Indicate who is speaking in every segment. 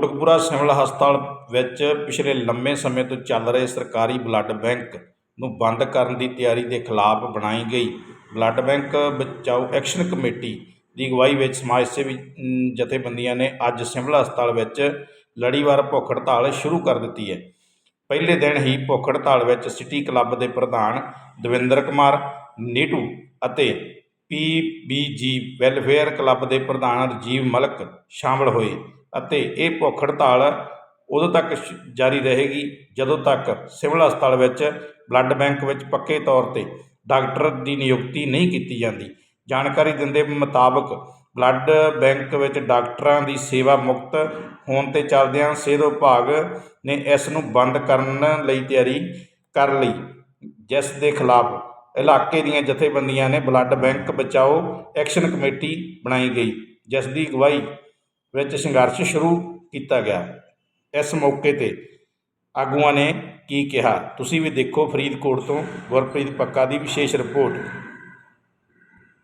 Speaker 1: Kotkapura civil ਹਸਪਤਾਲ ਵਿੱਚ ਪਿਛਲੇ ਲੰਮੇ ਸਮੇਂ ਤੋਂ ਚੱਲ ਰਹੇ ਸਰਕਾਰੀ ਬਲੱਡ ਬੈਂਕ ਨੂੰ ਬੰਦ ਕਰਨ ਦੀ ਤਿਆਰੀ ਦੇ ਖਿਲਾਫ ਬਣਾਈ ਗਈ। ਬਲੱਡ ਬੈਂਕ ਬਚਾਓ ਐਕਸ਼ਨ ਕਮੇਟੀ ਦੀ ਅਗਵਾਈ ਵਿੱਚ ਸਮਾਜ ਸੇਵੀ ਜਥੇਬੰਦੀਆਂ ਨੇ ਅੱਜ ਸਿਵਲ ਹਸਪਤਾਲ ਵਿੱਚ ਲੜੀਵਾਰ ਭੁੱਖ ਹੜਤਾਲ ਸ਼ੁਰੂ ਕਰ ਦਿੱਤੀ ਹੈ। ਪਹਿਲੇ ਦਿਨ ਹੀ ਭੁੱਖ ਹੜਤਾਲ ਵਿੱਚ ਸਿਟੀ ਕਲੱਬ ਦੇ ਪ੍ਰਧਾਨ ਦਵਿੰਦਰ ਕੁਮਾਰ, ਨੀਟੂ ਅਤੇ ਪੀਬੀਜੀ ਵੈਲਫੇਅਰ ਕਲੱਬ ਦੇ ਪ੍ਰਧਾਨ ਰਾਜੀਵ ਮਲਕ ਸ਼ਾਮਲ ਹੋਏ ਅਤੇ ਇਹ ਭੁੱਖ ਹੜਤਾਲ ਉਦੋਂ ਤੱਕ ਸ਼- ਜਾਰੀ ਰਹੇਗੀ ਜਦੋਂ ਤੱਕ ਸਿਵਲ ਹਸਪਤਾਲ ਵਿੱਚ ਬਲੱਡ ਬੈਂਕ ਵਿੱਚ ਪੱਕੇ ਤੌਰ ਤੇ ਡਾਕਟਰ ਦੀ ਨਿਯੁਕਤੀ ਨਹੀਂ ਕੀਤੀ ਜਾਂਦੀ। ਜਾਣਕਾਰੀ ਦਿੰਦੇ ਮੁਤਾਬਕ ਬਲੱਡ ਬੈਂਕ ਵਿੱਚ ਡਾਕਟਰਾਂ ਦੀ ਸੇਵਾ ਮੁਕਤ ਹੋਣ ਤੇ ਚੱਲਦਿਆਂ ਸਿਹਤ ਵਿਭਾਗ ਨੇ ਇਸ ਨੂੰ ਬੰਦ ਕਰਨ ਲਈ ਤਿਆਰੀ ਕਰ ਲਈ, ਜਿਸ ਦੇ ਖਿਲਾਫ ਇਲਾਕੇ ਦੀਆਂ ਜਥੇਬੰਦੀਆਂ ਨੇ ਬਲੱਡ ਬੈਂਕ ਬਚਾਓ ਐਕਸ਼ਨ ਕਮੇਟੀ ਬਣਾਈ ਗਈ ਜਿਸ ਦੀ ਅਗਵਾਈ ਵਿੱਚ ਸੰਘਰਸ਼ ਸ਼ੁਰੂ ਕੀਤਾ ਗਿਆ। ਇਸ ਮੌਕੇ ਤੇ ਆਗੂਆਂ ਨੇ ਕੀ ਕਿਹਾ? ਤੁਸੀਂ ਵੀ ਦੇਖੋ ਫਰੀਦਕੋਟ ਤੋਂ ਗੁਰਪ੍ਰੀਤ ਪੱਕਾ ਦੀ ਵਿਸ਼ੇਸ਼ ਰਿਪੋਰਟ।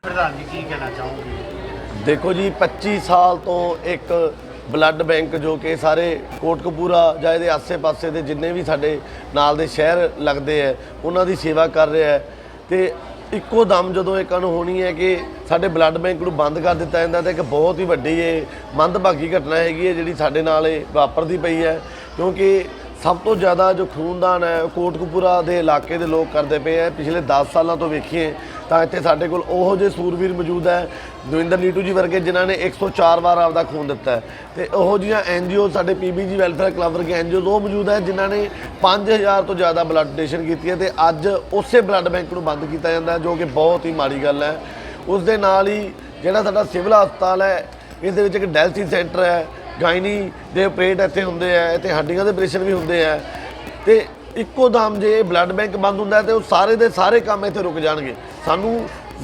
Speaker 2: ਪ੍ਰਧਾਨ ਜੀ ਕੀ ਕਹਿਣਾ ਚਾਹੋਗੇ?
Speaker 3: ਦੇਖੋ ਜੀ 25 ਸਾਲ ਤੋਂ ਇੱਕ ਬਲੱਡ ਬੈਂਕ ਜੋ ਕਿ ਸਾਰੇ ਕੋਟਕਪੂਰਾ ਜਾਂ ਇਹਦੇ ਆਸੇ-ਪਾਸੇ ਦੇ ਜਿੰਨੇ ਵੀ ਸਾਡੇ ਨਾਲ ਦੇ ਸ਼ਹਿਰ ਲੱਗਦੇ ਹੈ ਉਹਨਾਂ ਦੀ ਸੇਵਾ ਕਰ ਰਿਹਾ ਹੈ। ਤੇ ਇੱਕੋ ਦਮ ਜਦੋਂ ਇਹ ਹੋਣੀ ਹੈ ਕਿ ਸਾਡੇ ਬਲੱਡ ਬੈਂਕ ਨੂੰ ਬੰਦ ਕਰ ਦਿੱਤਾ ਜਾਂਦਾ ਤਾਂ ਇੱਕ ਬਹੁਤ ਹੀ ਵੱਡੀ ਇਹ ਮੰਦਭਾਗੀ ਘਟਨਾ ਹੈਗੀ ਹੈ ਜਿਹੜੀ ਸਾਡੇ ਨਾਲ ਇਹ ਵਾਪਰਦੀ ਪਈ ਹੈ। ਕਿਉਂਕਿ ਸਭ ਤੋਂ ਜ਼ਿਆਦਾ ਜੋ ਖੂਨਦਾਨ ਹੈ ਉਹ ਕੋਟਕਪੂਰਾ ਦੇ ਇਲਾਕੇ ਦੇ ਲੋਕ ਕਰਦੇ ਪਏ ਹੈ, ਪਿਛਲੇ 10 ਸਾਲਾਂ ਤੋਂ ਵੇਖੀਏ ਤਾਂ ਇੱਥੇ ਸਾਡੇ ਕੋਲ ਉਹੋ ਜਿਹੇ ਸੂਰਵੀਰ ਮੌਜੂਦ ਹੈ, ਦਵਿੰਦਰ ਨੀਟੂ ਜੀ ਵਰਗੇ ਜਿਨ੍ਹਾਂ ਨੇ 104 ਵਾਰ ਆਪਦਾ ਖੂਨ ਦਿੱਤਾ ਹੈ। ਤੇ ਉਹੋ ਜਿਹੀਆਂ ਐਨਜੀਓ ਸਾਡੇ ਪੀਬੀਜੀ ਵੈਲਫੇਅਰ ਕਲੱਬ ਵਰਗੇ ਐਨਜੀਓ ਉਹ ਮੌਜੂਦ ਹੈ, ਜਿਨ੍ਹਾਂ ਨੇ 5000 ਤੋਂ ਜ਼ਿਆਦਾ ਬਲੱਡ ਡੋਨੇਸ਼ਨ ਕੀਤੀ ਹੈ ਤੇ ਅੱਜ ਉਸੇ ਬਲੱਡ ਬੈਂਕ ਨੂੰ ਬੰਦ ਕੀਤਾ ਜਾਂਦਾ ਜੋ ਕਿ ਬਹੁਤ ਹੀ ਮਾੜੀ ਗੱਲ ਹੈ। ਉਸ ਦੇ ਨਾਲ ਹੀ ਜਿਹੜਾ ਸਾਡਾ ਸਿਵਲ ਹਸਪਤਾਲ ਹੈ ਇਸ ਦੇ ਵਿੱਚ ਇੱਕ ਡਾਇਲਸਿਸ ਸੈਂਟਰ ਹੈ, ਗਾਇਨੀ ਦੇ ਆਪਰੇਟ ਇੱਥੇ ਹੁੰਦੇ ਆ ਇੱਥੇ ਹੱਡੀਆਂ ਦੇ ਆਪਰੇਸ਼ਨ ਵੀ ਹੁੰਦੇ ਆ ਤੇ ਇੱਕੋ ਦਮ ਜੇ ਬਲੱਡ ਬੈਂਕ ਬੰਦ ਹੁੰਦਾ ਹੈ ਤੇ ਉਹ ਸਾਰੇ ਦੇ ਸਾਰੇ ਕੰਮ ਇੱਥੇ ਰੁਕ ਜਾਣਗੇ। ਸਾਨੂੰ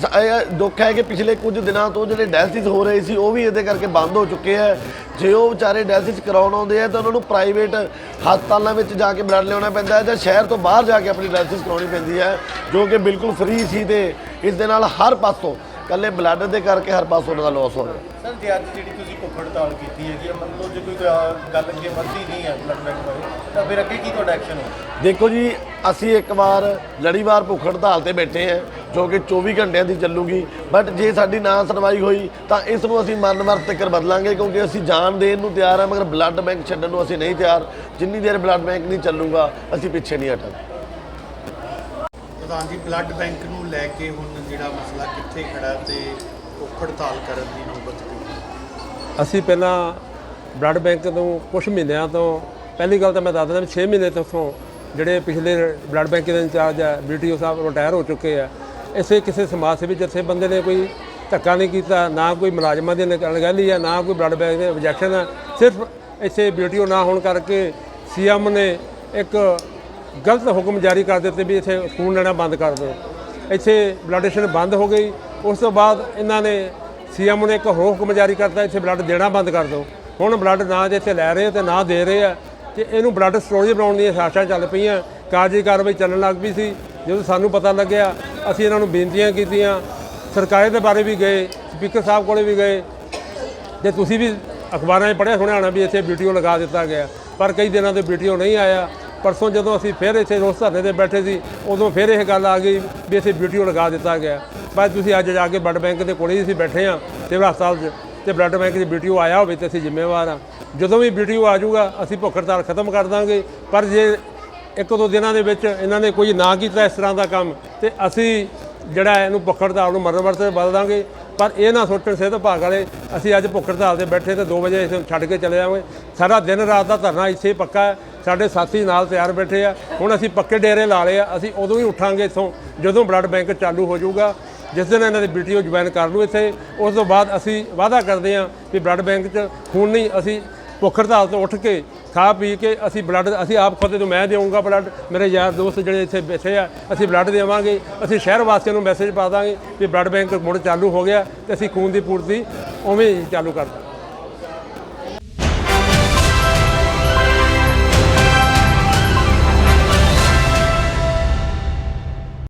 Speaker 3: ਜ਼- ਇਹ ਦੁੱਖ ਹੈ ਕਿ ਪਿਛਲੇ ਕੁਝ ਦਿਨਾਂ ਤੋਂ ਜਿਹੜੇ ਡਾਇਲਸਿਸ ਹੋ ਰਹੇ ਸੀ ਉਹ ਵੀ ਇਹਦੇ ਕਰਕੇ ਬੰਦ ਹੋ ਚੁੱਕੇ ਆ। ਜੇ ਉਹ ਵਿਚਾਰੇ ਡਾਇਲਸਿਸ ਕਰਾਉਣ ਆਉਂਦੇ ਆ ਤਾਂ ਉਹਨਾਂ ਨੂੰ ਪ੍ਰਾਈਵੇਟ ਹਸਪਤਾਲਾਂ ਵਿੱਚ ਜਾ ਕੇ ਬਲੱਡ ਲਿਆਉਣਾ ਪੈਂਦਾ ਹੈ ਜਾਂ ਸ਼ਹਿਰ ਤੋਂ ਬਾਹਰ ਜਾ ਕੇ ਆਪਣੀ ਡਾਇਲਸਿਸ ਕਰਾਉਣੀ ਪੈਂਦੀ ਹੈ ਜੋ ਕਿ ਬਿਲਕੁਲ ਫ੍ਰੀ ਸੀ ਤੇ ਇਸ ਦੇ ਨਾਲ ਹਰ ਪਾਸੋਂ ਕੱਲੇ ਬਲੱਡ ਦੇ ਕਰਕੇ ਹਰ ਪਾਸੋਂ ਉਹਨਾਂ ਦਾ ਲਾਸ ਹੋ ਰਿਹਾ।
Speaker 2: ਸਰ ਜੇ ਅੱਜ ਜਿਹੜੀ ਤੁਸੀਂ ਭੁੱਖ ਹੜਤਾਲ ਕੀਤੀ ਹੈਗੀ ਹੈ ਮੰਨ ਲਓ ਜੇ ਕੋਈ ਅਹ, ਗੱਲ ਅੱਗੇ ਵੱਧਦੀ ਨਹੀਂ ਹੈ ਬਲੱਡ ਬੈਂਕ ਬਾਰੇ ਤਾਂ ਫਿਰ ਅੱਗੇ ਕੀ ਤੁਹਾਡਾ ਐਕਸ਼ਨ ਹੋਊ?
Speaker 3: ਦੇਖੋ ਜੀ ਅਸੀਂ ਇੱਕ ਵਾਰ ਲੜੀਵਾਰ ਭੁੱਖ ਹੜਤਾਲ ਤੇ ਬੈਠੇ ਹਾਂ ਜੋ ਕਿ 24 ਘੰਟਿਆਂ ਦੀ ਚੱਲੂਗੀ। ਬਟ ਜੇ ਸਾਡੀ ਨਾ ਸੁਣਵਾਈ ਹੋਈ ਤਾਂ ਇਸ ਨੂੰ ਅਸੀਂ ਮਰਨ ਮਰ ਤੱਕ ਬਦਲਾਂਗੇ ਕਿਉਂਕਿ ਅਸੀਂ ਜਾਨ ਦੇਣ ਨੂੰ ਤਿਆਰ ਹਾਂ ਮਗਰ ਬਲੱਡ ਬੈਂਕ ਛੱਡਣ ਨੂੰ ਅਸੀਂ ਨਹੀਂ ਤਿਆਰ। ਜਿੰਨੀ ਦੇਰ ਬਲੱਡ ਬੈਂਕ ਨਹੀਂ ਚੱਲੂਗਾ ਅਸੀਂ ਪਿੱਛੇ ਨਹੀਂ ਹਟਾਂਗੇ
Speaker 2: ਪ੍ਰਧਾਨ ਜੀ ਬਲੱਡ ਬੈਂਕ ਨੂੰ ਲੈ ਕੇ ਹੁਣ ਜਿਹੜਾ ਮਸਲਾ ਕਿੱਥੇ ਖੜਾ ਤੇ ਭੁੱਖ ਹੜਤਾਲ ਕਰਨ ਦੀ ਨੌਬਤ ਕਿਉਂ?
Speaker 4: ਅਸੀਂ ਪਹਿਲਾਂ ਬਲੱਡ ਬੈਂਕ ਤੋਂ ਕੁਝ ਮਹੀਨਿਆਂ ਤੋਂ ਪਹਿਲੀ ਗੱਲ ਤਾਂ ਮੈਂ ਦੱਸ ਦਿੰਦਾ ਵੀ 6 ਮਹੀਨੇ ਤੋਂ ਉੱਥੋਂ ਜਿਹੜੇ ਪਿਛਲੇ ਬਲੱਡ ਬੈਂਕ ਦੇ ਇੰਚਾਰਜ ਆ ਬੀਟੀਓ ਸਾਹਿਬ ਰਿਟਾਇਰ ਹੋ ਚੁੱਕੇ ਆ, ਇਸੇ ਕਿਸੇ ਸਮਾਜ ਸੇਵੀ ਜਥੇ ਬੰਦੇ ਨੇ ਕੋਈ ਧੱਕਾ ਨਹੀਂ ਕੀਤਾ, ਨਾ ਕੋਈ ਮੁਲਾਜ਼ਮਾਂ ਦੀ ਅਣਗਹਿਲੀ ਆ, ਨਾ ਕੋਈ ਬਲੱਡ ਬੈਂਕ ਦੇ ਆਬਜੈਕਸ਼ਨ ਆ। ਸਿਰਫ ਇੱਥੇ ਬੀਟੀਓ ਨਾ ਹੋਣ ਕਰਕੇ ਸੀਐਮ ਨੇ ਇੱਕ ਗਲਤ ਹੁਕਮ ਜਾਰੀ ਕਰ ਦਿੱਤੇ ਵੀ ਇੱਥੇ ਖੂਨ ਲੈਣਾ ਬੰਦ ਕਰ ਦਿਓ। ਇੱਥੇ ਬਲੱਡ ਡੋਨੇਸ਼ਨ ਬੰਦ ਹੋ ਗਈ, ਉਸ ਤੋਂ ਬਾਅਦ ਇਹਨਾਂ ਨੇ ਸੀਐਮ ਨੇ ਇੱਕ ਹੋਰ ਹੁਕਮ ਜਾਰੀ ਕਰਤਾ, ਇੱਥੇ ਬਲੱਡ ਦੇਣਾ ਬੰਦ ਕਰ ਦਿਓ। ਹੁਣ ਬਲੱਡ ਨਾ ਜੇ ਇੱਥੇ ਲੈ ਰਹੇ ਤੇ ਨਾ ਦੇ ਰਹੇ ਆ ਤੇ ਇਹਨੂੰ ਬਲੱਡ ਸਟੋਰੇਜ ਬਣਾਉਣ ਦੀਆਂ ਸਾਜ਼ਿਸ਼ਾਂ ਚੱਲ ਪਈਆਂ। ਕਾਰਜੀ ਕਾਰਵਾਈ ਚੱਲਣ ਲੱਗ ਪਈ ਸੀ। ਜਦੋਂ ਸਾਨੂੰ ਪਤਾ ਲੱਗਿਆ, ਅਸੀਂ ਇਹਨਾਂ ਨੂੰ ਬੇਨਤੀਆਂ ਕੀਤੀਆਂ। ਸਰਕਾਰੇ ਦੇ ਬਾਰੇ ਵੀ ਗਏ, ਸਪੀਕਰ ਸਾਹਿਬ ਕੋਲੇ ਵੀ ਗਏ। ਤੇ ਤੁਸੀਂ ਵੀ ਅਖਬਾਰਾਂ 'ਚ ਪੜ੍ਹਿਆ ਸੁਣਿਆ ਹੋਣਾ ਵੀ ਇੱਥੇ ਵੀਡੀਓ ਲਗਾ ਦਿੱਤਾ ਗਿਆ। ਪਰ ਕਈ ਦਿਨਾਂ ਤੋਂ ਵੀਡੀਓ ਨਹੀਂ ਆਇਆ। ਪਰਸੋਂ ਜਦੋਂ ਅਸੀਂ ਫਿਰ ਇੱਥੇ ਰੋਸ ਧਰਨੇ ਤੇ ਬੈਠੇ ਸੀ, ਉਦੋਂ ਫਿਰ ਇਹ ਗੱਲ ਆ ਗਈ ਵੀ ਇੱਥੇ ਵੀਡੀਓ ਲਗਾ ਦਿੱਤਾ ਗਿਆ। ਪਰ ਤੁਸੀਂ ਅੱਜ ਜਾ ਕੇ ਬਲੱਡ ਬੈਂਕ ਦੇ ਕੋਲੇ ਹੀ ਅਸੀਂ ਬੈਠੇ ਆ ਸਿਵਲ ਹਸਪਤਾਲ 'ਚ ਤੇ ਬਲੱਡ ਬੈਂਕ ਦੀ ਵੀਡੀਓ ਆਇਆ ਹੋਵੇ ਤੇ ਅਸੀਂ ਜ਼ਿੰਮੇਵਾਰ ਆ ਜਦੋਂ ਵੀ ਵੀਡੀਓ ਆ ਜਾਊਗਾ, ਅਸੀਂ ਭੁੱਖ ਹੜਤਾਲ ਖਤਮ ਕਰ ਦਾਂਗੇ। ਪਰ ਜੇ ਇੱਕ ਦੋ ਦਿਨਾਂ ਦੇ ਵਿੱਚ ਇਹਨਾਂ ਨੇ ਕੋਈ ਨਾ ਕੀਤਾ ਇਸ ਤਰ੍ਹਾਂ ਦਾ ਕੰਮ, ਤੇ ਅਸੀਂ ਜਿਹੜਾ ਇਹਨੂੰ ਭੁੱਖ ਹੜਤਾਲ ਨੂੰ ਮਰਨ ਵਰਤੇ ਬਦਲ ਦਾਂਗੇ। ਪਰ ਇਹ ਨਾ ਸੋਚਣ ਸਿਹਤ ਵਿਭਾਗ ਵਾਲੇ, ਅਸੀਂ ਅੱਜ ਭੁੱਖ ਹੜਤਾਲ ਤੇ ਬੈਠੇ ਤੇ 2 ਵਜੇ ਇਸ ਨੂੰ ਛੱਡ ਕੇ ਚਲੇ ਜਾਵਾਂਗੇ ਸਾਰਾ ਦਿਨ ਰਾਤ ਦਾ ਧਰਨਾ ਇੱਥੇ ਹੀ ਪੱਕਾ ਹੈ। ਸਾਡੇ ਸਾਥੀ ਨਾਲ ਤਿਆਰ ਬੈਠੇ ਆ। ਹੁਣ ਅਸੀਂ ਪੱਕੇ ਡੇਰੇ ਲਾ ਲਏ ਆ। ਅਸੀਂ ਉਦੋਂ ਹੀ ਉੱਠਾਂਗੇ ਇੱਥੋਂ, ਜਦੋਂ ਬਲੱਡ ਬੈਂਕ ਚਾਲੂ ਹੋ ਜਾਊਗਾ। ਜਿਸ ਦਿਨ ਇਹਨਾਂ ਦੀ ਵੀਡੀਓ ਜੁਆਇਨ ਕਰ ਲੂ ਇੱਥੇ, ਉਸ ਤੋਂ ਬਾਅਦ ਅਸੀਂ ਵਾਅਦਾ ਕਰਦੇ ਹਾਂ ਵੀ ਬਲੱਡ ਬੈਂਕ 'ਚ ਖੂਨ ਨਹੀਂ, ਅਸੀਂ ਭੁੱਖ ਹੜਤਾਲ ਤੋਂ ਉੱਠ ਕੇ ਖਾ ਪੀ ਕੇ ਅਸੀਂ ਬਲੱਡ, ਅਸੀਂ ਆਪ ਖੁਦ ਤੋਂ ਮੈਂ ਦੇਵਾਂਗਾ ਬਲੱਡ, ਮੇਰੇ ਯਾਰ ਦੋਸਤ ਜਿਹੜੇ ਇੱਥੇ ਬੈਠੇ ਆ, ਅਸੀਂ ਬਲੱਡ ਦੇਵਾਂਗੇ, ਅਸੀਂ ਸ਼ਹਿਰ ਵਾਸੀਆਂ ਨੂੰ ਮੈਸੇਜ ਪਾ ਦਾਂਗੇ ਵੀ ਬਲੱਡ ਬੈਂਕ ਮੁੜ ਚਾਲੂ ਹੋ ਗਿਆ ਤੇ ਅਸੀਂ ਖੂਨ ਦੀ ਪੂਰਤੀ ਉਵੇਂ ਹੀ ਚਾਲੂ ਕਰ ਦਾਂਗੇ।